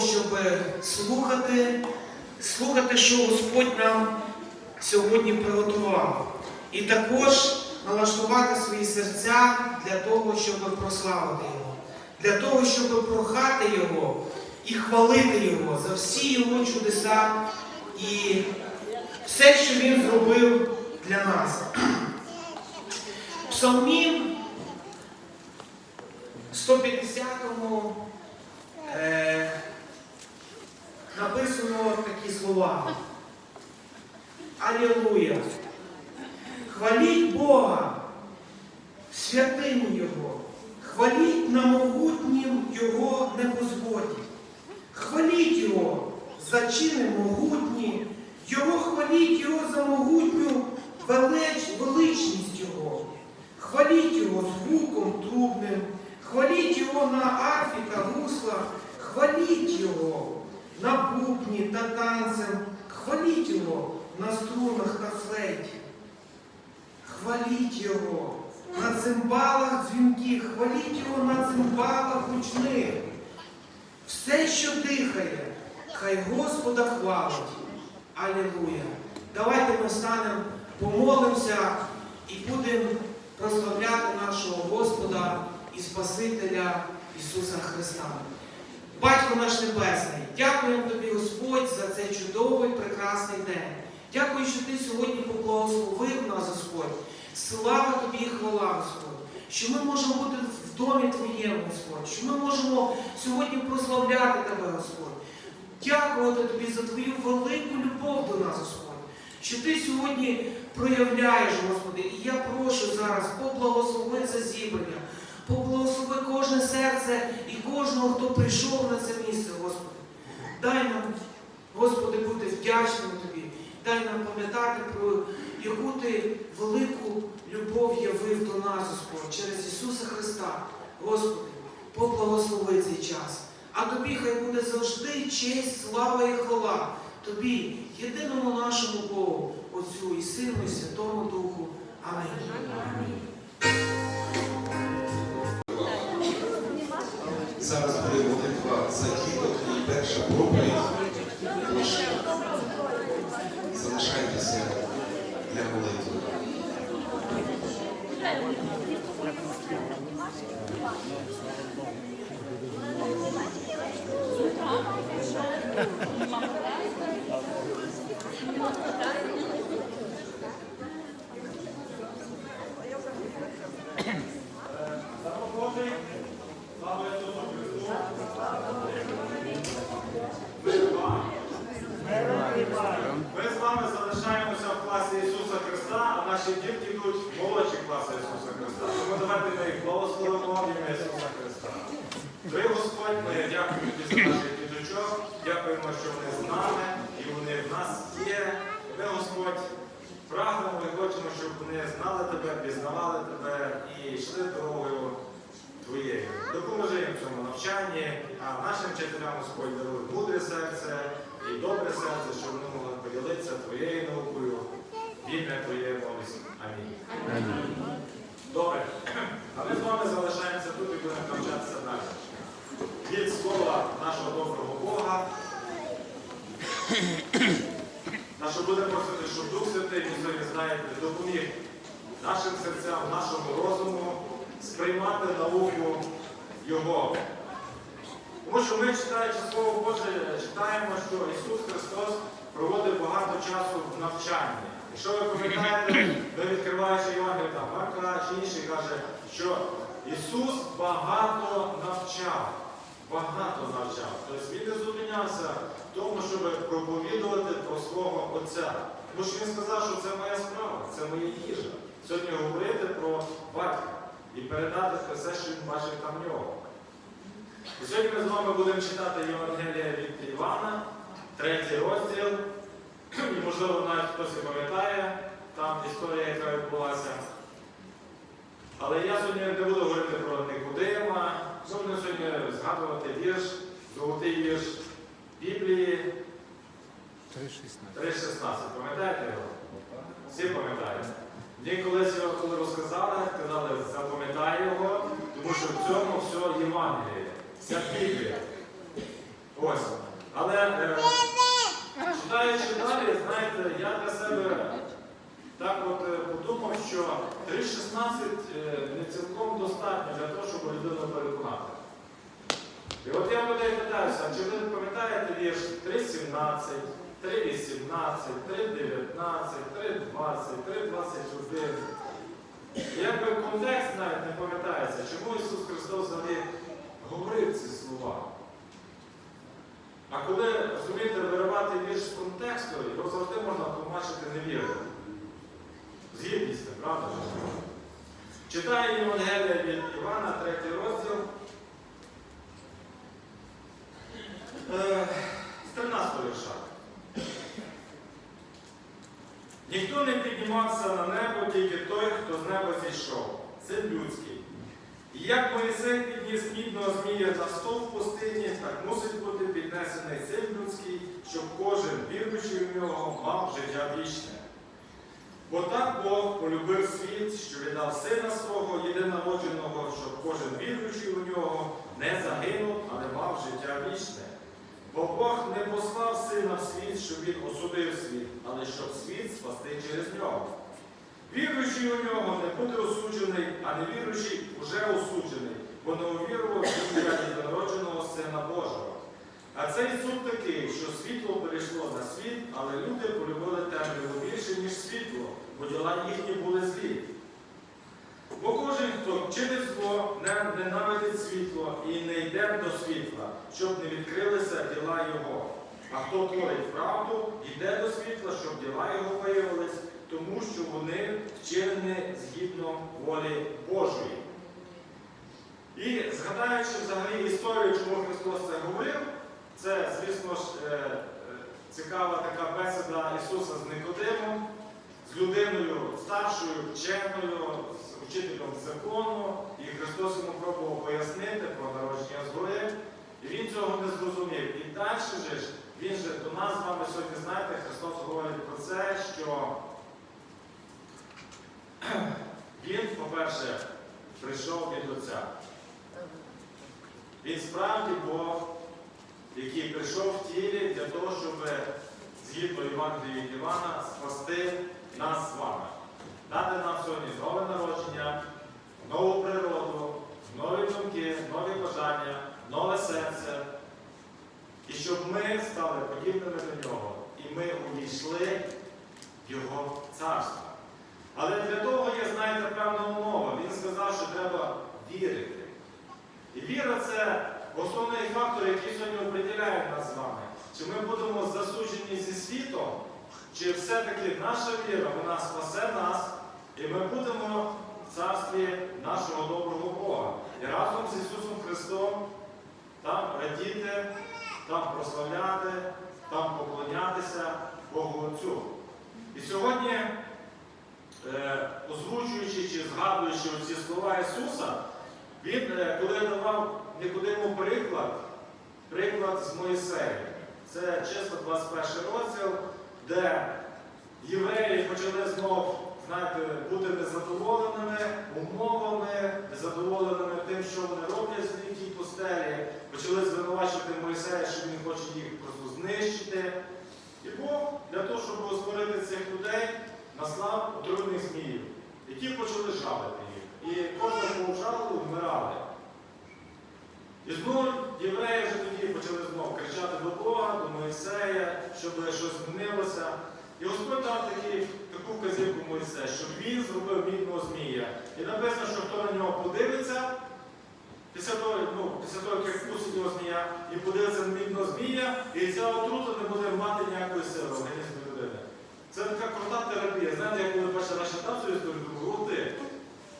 щоб слухати, слухати, що Господь нам сьогодні приготував. І також налаштувати свої серця для того, щоб прославити Його, для того, щоб прохати Його і хвалити Його за всі Його чудеса і все, що Він зробив для нас. В Псалмі 150-му е, написано такі слова. Алілуя! Хваліть Бога, святині Його, хваліть на могутнім Його небозводі. Хваліть Його за чини могутні, Його хваліть Його за могутню велич, величність Його. Хваліть Його звуком трубним, хваліть Його на арфі та гуслах, хваліть Його на бубні та танцем, хваліть Його на струнах та флейті. Хваліть Його на цимбалах дзвінких, хваліть Його на цимбалах гучних. Все, що дихає, хай Господа хвалить. Алілуя. Давайте ми станемо, помолимося і будемо прославляти нашого Господа і Спасителя Ісуса Христа. Батько наш Небесний, дякуємо тобі, Господь, за цей чудовий, прекрасний день. Дякую, що ти сьогодні поблагословив нас, Господь. Слава тобі і хвала, Господь, що ми можемо бути в домі Твоєму, Господь, що ми можемо сьогодні прославляти Тебе, Господь. Дякувати тобі за твою велику любов до нас, Господь. Що ти сьогодні проявляєш, Господи, і я прошу зараз, поблагослови це зібрання, поблагослови кожне серце і кожного, хто прийшов на це місце, Господи. Дай нам, Господи, бути вдячними Тобі. Дай нам пам'ятати про яку ти велику любов явив до нас, Господь, через Ісуса Христа. Господи, поблагослови цей час. А тобі хай буде завжди честь, слава і хвала. Тобі, єдиному нашому Богу, Отцю і Сину, і Святому Духу. Амінь. Зараз буде молитва за діток і перша проповідь. Залишайтеся для молитви. Ми з вами залишаємося в класі Ісуса Христа, а наші дітки йдуть молодші класи Ісуса Христа. Тому давайте ми їх благословимо ім'я Ісуса Христа. Ви, Господь, ми дякуємо за наших діточок, дякуємо, що вони з нами і вони в нас є. Ми, Господь, прагнемо і хочемо, щоб вони знали тебе, пізнавали тебе і йшли дорогою Твоєю. Допоможи їм в цьому навчанні, а нашим вчителям, Господь, даруй мудре серце і добре серце, щоб вони могли поділитися Твоєю наукою. В ім'я Твоє молюсь. Амінь. Добре. А ми з вами залишаємося тут і будемо навчатися далі. Від слова нашого доброго Бога. На що будемо просити, щоб Дух Святий, він сьогодні знаєте, допоміг нашим серцям, нашому розуму сприймати науку Його. Тому що ми, читаючи Слово Боже, читаємо, що Ісус Христос проводив багато часу в навчанні. Якщо ви пам'ятаєте, ви відкриваючи Євангелія, там Марка чи інший каже, що Ісус багато навчав. Багато навчав. Тобто він не зупинявся в тому, щоб проповідувати про свого Отця. Тому що він сказав, що це моя справа, це моя їжа. Сьогодні говорити про батька і передати все, що він бачив там в нього. І сьогодні ми з вами будемо читати Євангелія від Івана, третій розділ. І, можливо, навіть хтось і пам'ятає там історія, яка відбулася. Але я сьогодні не буду говорити про Никодима. Будемо сьогодні згадувати вірш, золотий вірш Біблії 3.16. Пам'ятаєте його? Всі пам'ятають. Мені колись його коли розказали, казали, запам'ятай його, тому що в цьому все Євангеліє, вся Біблія. Ось. Але е, я для себе так от е, подумав, що 3.16 е, не цілком достатньо для того, щоб людину переконати. І от я людей питаюся, чи ви пам'ятаєте вірш 3.17, 3.18, 3.19, 3.20, 3.21? Якби контекст навіть не пам'ятається, чому Ісус Христос взагалі говорив ці слова? А коли, розумієте, виривати вірш з контексту, його завжди можна тлумачити невірно. З гідністю, правда? ж? Читаю Євангелія від Івана, третій розділ. Е, З 13 вірша. Ніхто не піднімався на небо, тільки той, хто з неба зійшов. Син людський. І як Моїсей підніс мідного змія на стол в пустині, так мусить бути піднесений син людський, щоб кожен, віруючий в нього, мав життя вічне. Бо так Бог полюбив світ, що віддав сина свого єдинародженого, щоб кожен віруючий у нього не загинув, але мав життя вічне. Бо Бог не послав сина в світ, щоб він осудив світ, але щоб світ спасти через нього. Віруючий у нього не буде осуджений, а невіруючий уже осуджений, бо не увірував в ім'я єдинародженого Сина Божого. А цей суд такий, що світло перейшло на світ, але люди полюбили темряву більше, ніж світло, бо діла їхні були злі. Бо кожен, хто чинить зло, не ненавидить світло і не йде до світла, щоб не відкрилися діла Його. А хто творить правду, йде до світла, щоб діла Його виявились, тому що вони вчинені згідно волі Божої. І згадаючи взагалі історію, чому Христос це говорив, це, звісно ж, е, е, цікава така бесіда Ісуса з Никодимом, з людиною старшою, вченою, з вчителем закону, і Христос йому пробував пояснити про народження згори, і він цього не зрозумів. І далі же він же до нас з вами сьогодні, знаєте, Христос говорить про це, що він, по-перше, прийшов від Отця. Він справді Бог, який прийшов в тілі для того, щоб згідно Євангелії Івана спасти нас з вами, дати нам сьогодні нове народження, нову природу, нові думки, нові бажання, нове серце. І щоб ми стали подібними до нього, і ми увійшли в Його царство. Але для того є, знаєте, певна умова. Він сказав, що треба вірити. І віра це основний фактор, який сьогодні определяє нас з вами. Чи ми будемо засуджені зі світом, чи все-таки наша віра, вона спасе нас, і ми будемо в царстві нашого доброго Бога. І разом з Ісусом Христом там радіти, там прославляти, там поклонятися Богу Отцю. І сьогодні, е, озвучуючи чи згадуючи ці слова Ісуса, він, е, коли давав Никодиму приклад, приклад з Моїсеєм. Це чесно 21 розділ, де євреї почали знов знаєте, бути незадоволеними умовами, незадоволеними тим, що вони роблять в тій пустелі, почали звинувачувати Моїсея, що він хоче їх просто знищити. І Бог для того, щоб створити цих людей, наслав отруйних зміїв, які почали жалити їх. І кожного повжалили, вмирали. І знову євреї вже тоді почали знову кричати до Бога, до Моїсея, щоб щось змінилося. І Господь дав такі, таку вказівку Моїсею, щоб він зробив мідного змія. І написано, що хто на нього подивиться, після того, ну, після того, як вкусить його змія, і подивиться на мідного змія, і ця отрута не буде мати ніякої сили в організмі людини. Це така крута терапія. Знаєте, я коли перший раз читав історію, думаю, ти,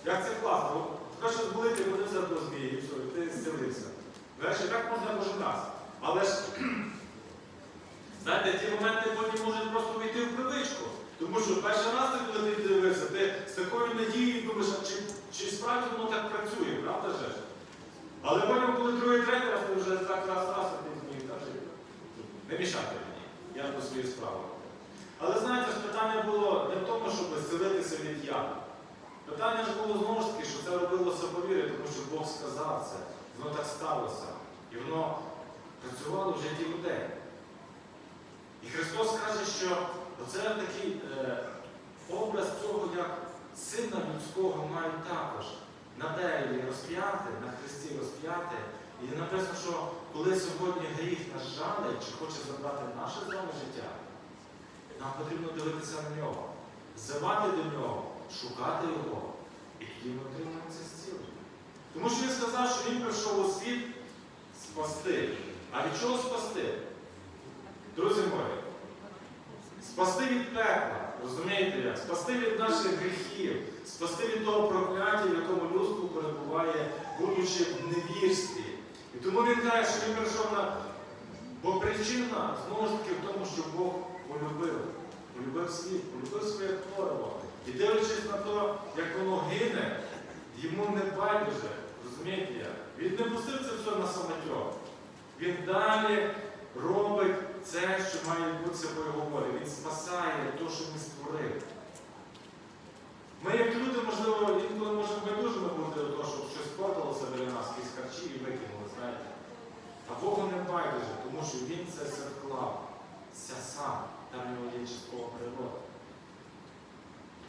як це класно. Перше зболити, подивився до змії, і все, і ти зцілився. Врешті так можна кожен раз. Але ж, знаєте, ті моменти потім можуть просто вийти в привичку. Тому що перший раз, ти, коли ти дивився, ти з такою надією думаєш, чи, чи справді воно так працює, правда же? Але потім, коли другий, третій раз, ти вже так раз раз, ти зміг каже, не мішайте мені, я до своєї справи. Але знаєте, питання було не в тому, щоб зцілитися від яду. Питання ж було знову ж таки, що це робилося по вірі, тому що Бог сказав це, воно так сталося. І воно працювало в житті людей. І Христос каже, що оце такий е, образ цього, як сина людського мають також на дереві розп'яти, на хресті розп'яти. І написано, що коли сьогодні гріх нас жалить, чи хоче забрати наше з вами життя, нам потрібно дивитися на нього, взивати до нього, шукати його. І тоді ми отримаємо це. Тому що він сказав, що він прийшов у світ спасти. А від чого спасти? Друзі мої, спасти від пекла, розумієте як? Спасти від наших гріхів, спасти від того прокляття, в якому людство перебуває, будучи в невірстві. І тому він каже, що він прийшов на. Бо причина знову ж таки в тому, що Бог полюбив, полюбив світ, полюбив своє твориво. І дивлячись на те, як воно гине, йому не байдуже, розумієте як? Він не пустив це все на самотьок. Він далі робить це, що має по його волі. Він спасає те, що він створив. Ми, як люди, можливо, інколи можемо байдужими бути до того, щоб щось спортилося біля нас, якісь харчі і викинули, знаєте. А Богу не байдуже, тому що Він це все вклав. Ся сам, там в нього є часткова природа.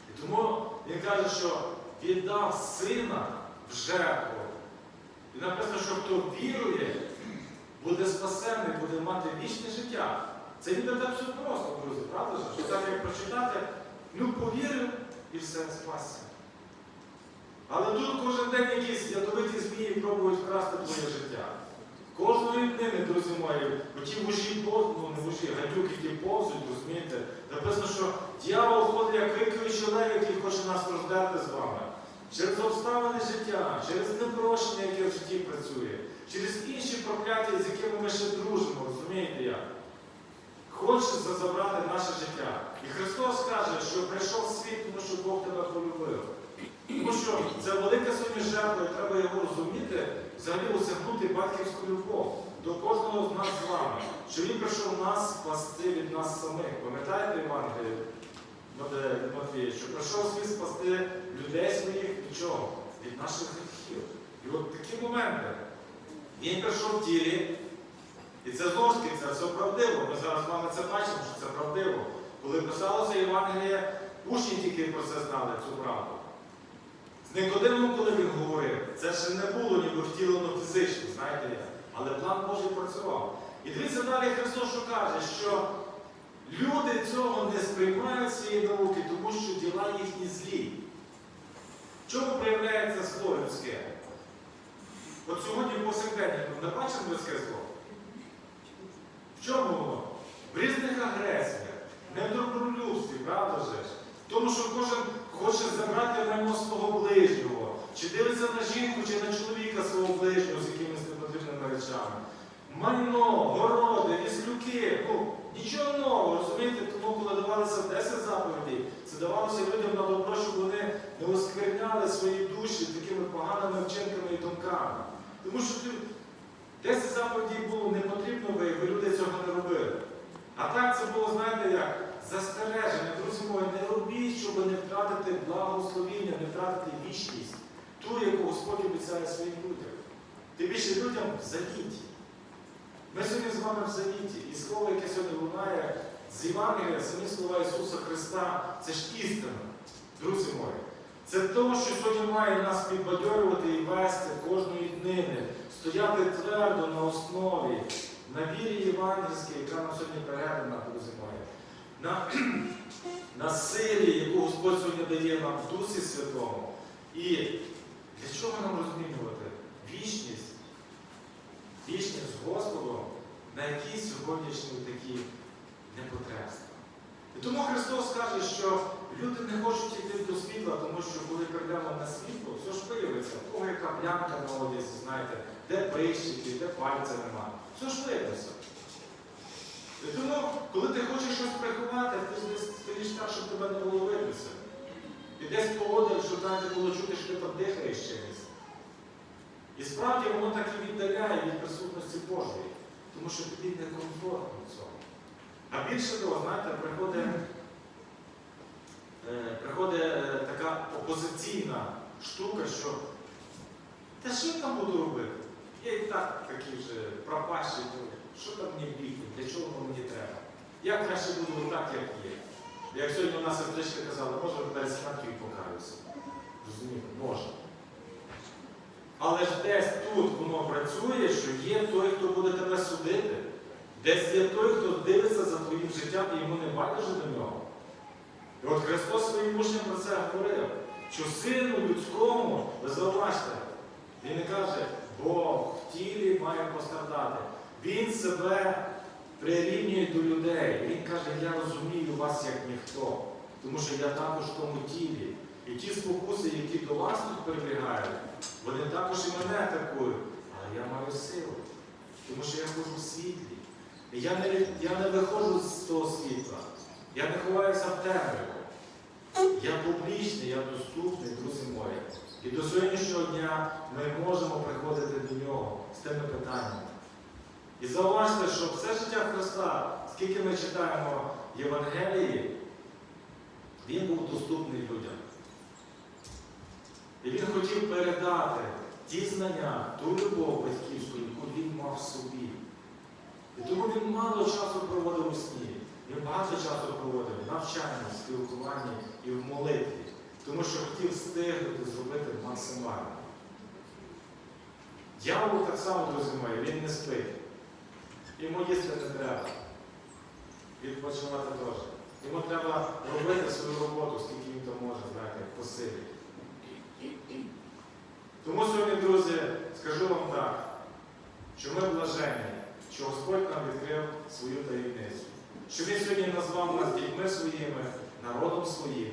І тому він каже, що віддав сина в жертву. І написано, що хто вірує, буде спасенний, буде мати вічне життя. Це ніби так все просто, друзі, правда ж? Що так як прочитати, ну повірив і все спасся. Але тут кожен день якісь ядовиті змії пробують вкрасти твоє життя. Кожної днини, друзі мої, оті вужі повзуть, ну не вужі, гадюки ті повзуть, розумієте? Написано, що дьявол ходить як викличий лев, який хоче нас роздерти з вами. Через обставини життя, через непрощення, яке в житті працює, через інші прокляття, з якими ми ще дружимо, розумієте як? Хоче забрати наше життя. І Христос каже, що прийшов світ, тому що Бог тебе полюбив. Тому що це велика сьогодні жертва, і треба його розуміти, взагалі осягнути батьківську любов до кожного з нас з вами, що він прийшов нас спасти від нас самих. Пам'ятаєте Євангеліє від Матвія, що прийшов світ спасти людей своїх від чого? Від наших гріхів. І от такі моменти. Він прийшов в тілі, і це знову ж таки це все правдиво. Ми зараз з вами це бачимо, що це правдиво. Коли писалося Євангеліє, учні тільки про це знали, цю правду. З Никодимом, коли він говорив, це ще не було ніби втілено фізично, знаєте. Але план Божий працював. І дивіться далі Христос, що каже, що люди цього не сприймають цієї науки, тому що діла їхні злі. Чому проявляється зло людське? От сьогодні в повсякденні не бачимо людське зло. В чому воно? В різних агресіях, не в добролюбстві, правда же? В тому, що кожен хоче забрати майно свого ближнього, чи дивиться на жінку, чи на чоловіка свого ближнього з якимись непотрібними речами. Майно, городи, віслюки, ну, нічого нового, розумієте? Тому, коли давалися 10 заповідей, це давалося людям на добро, щоб вони не оскверняли свої душі такими поганими вчинками і думками. Тому що 10 заповідей було не потрібно, якби люди цього не робили. А так це було, знаєте, як застереження, друзі мої, не робіть, щоб не втратити благословіння, не втратити вічність, ту, яку Господь обіцяє своїм людям. Тим більше людям в завіті. Ми сьогодні з вами в завіті. І слово, яке сьогодні лунає з Євангелія, самі слова Ісуса Христа, це ж істина, друзі мої. Це те, що сьогодні має нас підбадьорювати і вести кожної днини, стояти твердо на основі, на вірі євангельській, яка нам сьогодні передана, друзі мої, на, на силі, яку Господь сьогодні дає нам в Дусі Святому. І для чого нам розмінювати вічність, вічність з Господом на якісь сьогоднішні такі непотребства. І тому Христос каже, що люди не хочуть йти до світла, тому що коли прийдемо на світло, все ж виявиться, в кого яка плямка на одязі, знаєте, де прищики, де пальця нема. Все ж виявиться. І тому, коли ти хочеш щось приховати, ти стоїш так, щоб тебе не було виднося. І десь поодаль, щоб знаєте, було чути, що ти там дихаєш чимось. І справді воно так і віддаляє від присутності Божої, тому що тобі некомфортно в цьому. А більше того, знаєте, приходить, е, приходить е, така опозиційна штука, що та що я там буду робити? Я і так такий вже пропащий, що там мені бігти, для чого воно мені треба? Я краще буду так, як є. Як сьогодні у нас сестричка казала, може перед смертю покаюся. Розумієте, може. Але ж десь тут воно працює, що є той, хто буде тебе судити. Десь є той, хто дивиться за твоїм життям і йому не байдуже до нього. І от Христос своїм учням про це говорив, що сину людському, ви зауважте, він не каже, Бог в тілі має пострадати. Він себе прирівнює до людей. Він каже, я розумію вас як ніхто, тому що я також в тому тілі. І ті спокуси, які до вас тут прибігають, вони також і мене атакують. Але я маю силу, тому що я ходжу в світлі. І я не, я не виходжу з того світла. Я не ховаюся в темряву. Я публічний, я доступний, друзі мої. І до сьогоднішнього дня ми можемо приходити до нього з тими питаннями. І зауважте, що все життя Христа, скільки ми читаємо Євангелії, він був доступний людям. І він хотів передати ті знання, ту любов батьківську, яку він мав в собі. І тому він мало часу проводив у сні. Він багато часу проводив в навчанні, в спілкуванні і в молитві, тому що хотів встигнути зробити максимально. Дьявол так само, мої, він не спить. Йому їсти не треба. Відпочивати теж. Йому треба робити свою роботу, скільки він то може, знаєте, по. Тому сьогодні, друзі, скажу вам так, що ми блажені, що Господь нам відкрив свою таємницю. Що Він сьогодні назвав нас дітьми своїми, народом своїм.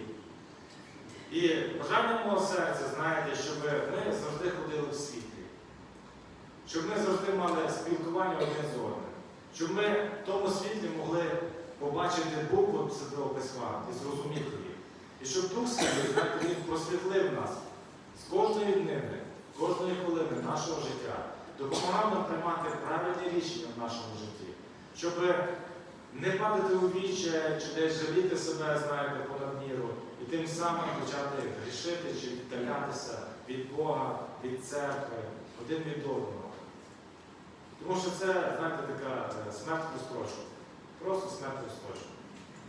І бажання мого серця, знаєте, щоб ми завжди ходили в світлі, щоб ми завжди мали спілкування один з одним, щоб ми в тому світлі могли побачити букву Святого Письма і зрозуміти їх. І щоб Дух Святий, він просвітлив нас з кожної днини, кожної хвилини нашого життя, допомагав нам приймати правильні рішення в нашому житті, щоб не падати у віччя чи десь жаліти себе, знаєте, понад міру, і тим самим почати грішити чи віддалятися від Бога, від церкви, один від одного. Тому що це, знаєте, така е, смерть прострочку. Просто смерть прострочку.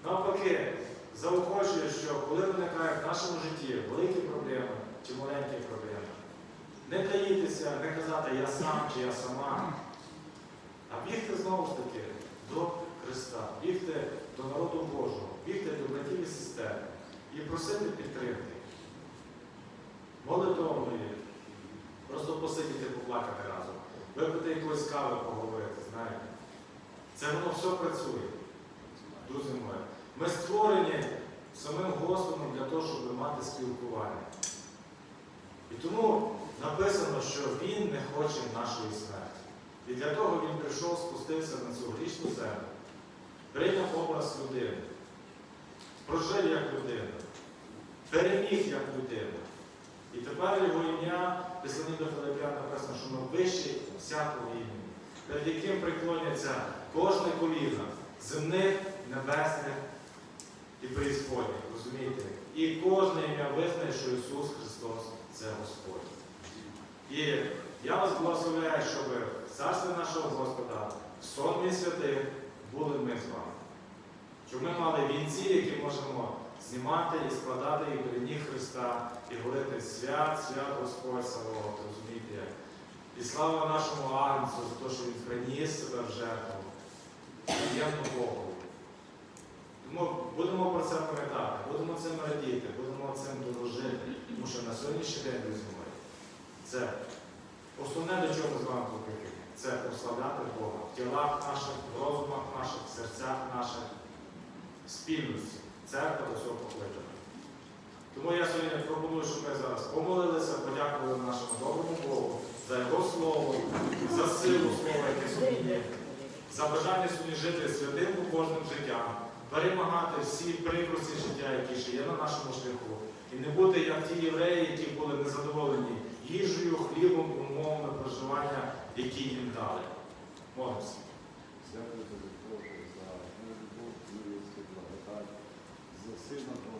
Навпаки, заохочую, що коли виникають в нашому житті великі проблеми чи маленькі проблеми, не таїтися, не казати я сам чи я сама, а бігти знову ж таки до Христа, бігти до народу Божого, бігти до братів і сестер і просити підтримки. Молитовної, просто посидіти, поплакати разом, випити якоїсь кави, поговорити, знаєте. Це воно все працює. Друзі мої, ми створені самим Господом для того, щоб мати спілкування. І тому написано, що Він не хоче нашої смерті. І для того Він прийшов, спустився на цю грішну землю, прийняв образ людини, прожив як людина, переміг як людина. І тепер його ім'я, писані до Филиппян написано, що ми вищі всякого імені, перед яким приклоняться кожне коліно земних, небесних і преісподніх, розумієте? І кожне ім'я визнає, що Ісус Христос це Господь. І я вас благословляю, щоб в царстві нашого Господа, в сонмі святих були ми з вами. Щоб ми мали вінці, які можемо знімати і складати і перед ніг Христа, і говорити свят, свят Господь Савоот, розумієте? І слава нашому Агнцю за те, що Він приніс себе в жертву. Приємно Богу. Тому будемо про це пам'ятати, будемо цим радіти, будемо цим дорожити. Тому що на сьогоднішній день, друзі мої, це основне, до чого ми з вами покликані. Це прославляти Бога в тілах наших, в розумах наших, в серцях наших, в спільності. Церква до цього покликана. Тому я сьогодні пропоную, щоб ми зараз помолилися, подякували нашому доброму Богу за Його слово, за силу слова, яке сьогодні є, за бажання сьогодні жити святим побожним життям, перемагати всі прикрості життя, які ще є на нашому шляху, і не бути як ті євреї, які були незадоволені їжею, хлібом, умовами проживання, які їм дали. Молимося. Дякую тобі, Боже, за любов, милість і за сина Бога,